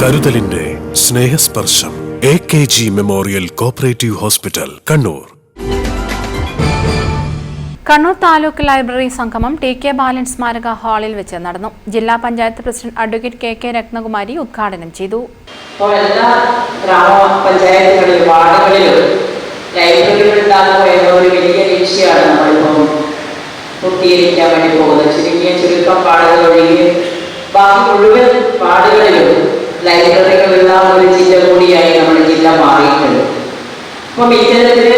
കരുതലിന്റെ Snehasparsham A K G memorial cooperative hospital Kannur. Kannur taluk library സംഗമം T K Balan സ്മാരക ഹാളിൽ വെച്ച് നടന്നു. ജില്ലാ panchayat president advocate K K Ratnakumari ഉദ്ഘാടനം ചെയ്തു. ഇപ്പോൾ എല്ലാ ഗ്രാമപഞ്ചായത്തുകളിലും വാർഡുകളിലും ലൈബ്രറികൾ വലിയ ലക്ഷ്യമാണ് നമ്മളിപ്പം പൂർത്തീകരിക്കാൻ വേണ്ടി പോകുന്നത്. ചുരുങ്ങിയ ചുരുക്കം പാടുകൾ ഒഴികെ ബാക്കി മുഴുവൻ വാർഡുകളിലും ലൈബ്രറികളുള്ള ഒരു ജില്ല കൂടിയായി നമ്മുടെ ജില്ല മാറിയിട്ടുണ്ട്. അപ്പം ഇത്തരത്തിൽ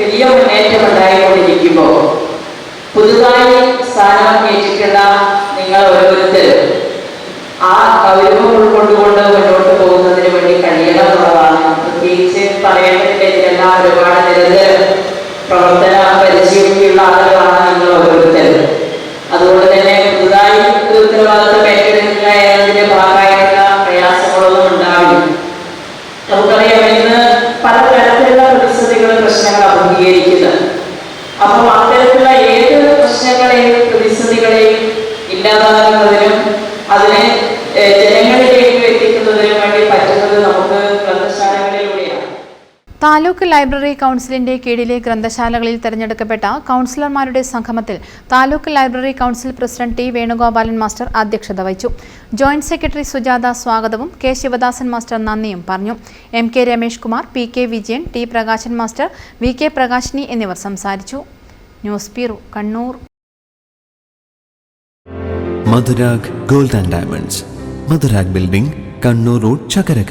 വലിയ മുന്നേറ്റം ഉണ്ടായിക്കൊണ്ടിരിക്കുമ്പോൾ പുതുതായി സ്ഥാനം ഏറ്റിട്ടുള്ള നിങ്ങൾ ഓരോരുത്തരും ആ ഗൗരവം ഉൾക്കൊണ്ടുകൊണ്ട് മുന്നോട്ട് പോകുന്നതിന് വേണ്ടി കഴിയണം എന്നുള്ളതാണ്. പ്രത്യേകിച്ച് പറയേണ്ടതില്ല ഇതിലെല്ലാം ഒരുപാട് നിരന്തരം പ്രവർത്തന അപ്പം അത്തരത്തിലുള്ള ഏത് പ്രശ്നങ്ങളെയും പ്രതിസന്ധികളെയും ഇല്ലാതാക്കുന്നതിനും അതിനെ ജനങ്ങളിലേക്ക് എത്തിക്കുന്നതിനും വേണ്ടി പറ്റുന്നത് നമുക്ക് താലൂക്ക് ലൈബ്രറി കൗൺസിലിന്റെ കീഴിലെ ഗ്രന്ഥശാലകളിൽ തെരഞ്ഞെടുക്കപ്പെട്ട കൗൺസിലർമാരുടെ സംഗമത്തിൽ taluk library council president T Venugopalan master അധ്യക്ഷത വഹിച്ചു. ജോയിന്റ് സെക്രട്ടറി സുജാത സ്വാഗതവും കെ ശിവദാസൻ മാസ്റ്റർ നന്ദിയും പറഞ്ഞു. M K Ramesh Kumar P K Vijayan T Prakashan master V K Prakashini എന്നിവർ സംസാരിച്ചു. News bureau Kannur. Madhurag gold and diamonds. Madhurag building Kannur road Chakkarakkal.